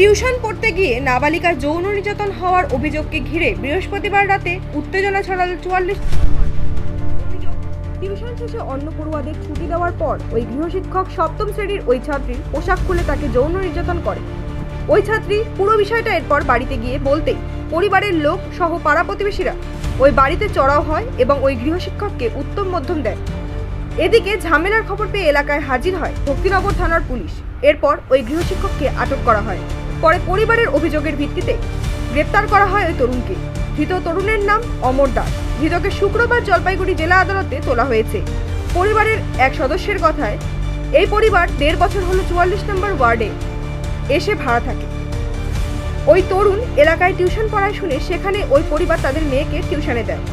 Tuition পড়তে গিয়ে নাবালিকার যৌন নির্যাতন হওয়ার অভিযোগকে ঘিরে বৃহস্পতিবার রাতে উত্তেজনা ছড়ালো চুয়াল্লিশ টিউশন শেষে অন্য পড়ুয়াদের ছুটি দেওয়ার পর ওই গৃহশিক্ষক সপ্তম শ্রেণির ওই ছাত্রীর পোশাক খুলে তাকে যৌন নির্যাতন করে। ওই ছাত্রী পুরো বিষয়টা এরপর বাড়িতে গিয়ে বলতেই পরিবারের লোক সহ পাড়া প্রতিবেশীরা ওই বাড়িতে চড়াও হয় এবং ওই গৃহশিক্ষককে উত্তম মধ্যম দেয়। এদিকে ঝামেলার খবর পেয়ে এলাকায় হাজির হয় ভক্তিনগর থানার পুলিশ। এরপর ওই গৃহশিক্ষককে আটক করা হয়। পরে পরিবারের অভিযোগের ভিত্তিতে গ্রেপ্তার করা হয় ওই তরুণকে। ধৃত তরুণের নাম অমর দাস। ধৃতকে শুক্রবার জলপাইগুড়ি জেলা আদালতে তোলা হয়েছে। পরিবারের এক সদস্যের কথায়, এই পরিবার দেড় বছর হলো চুয়াল্লিশ নম্বর ওয়ার্ডে এসে ভাড়া থাকে। ওই তরুণ এলাকায় টিউশন পড়ায় শুনে সেখানে ওই পরিবার তাদের মেয়েকে টিউশনে দেয়।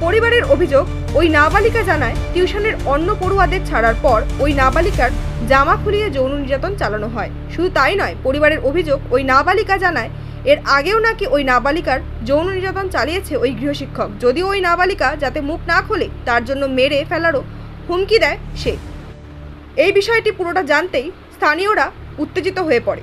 পরিবারের অভিযোগ ওই নাবালিকা জানায় টিউশনের অন্য পড়ুয়াদের ছাড়ার পর ওই নাবালিকার জামা খুলিয়ে যৌন নির্যাতন চালানো হয়। শুধু তাই নয়, পরিবারের অভিযোগ ওই নাবালিকা জানায় এর আগেও নাকি ওই নাবালিকার যৌন নির্যাতন চালিয়েছে ওই গৃহশিক্ষক। যদিও ওই নাবালিকা যাতে মুখ না খোলে, তার জন্য মেরে ফেলারও হুমকি দেয় সে। এই বিষয়টি পুরোটা জানতেই স্থানীয়রা উত্তেজিত হয়ে পড়ে।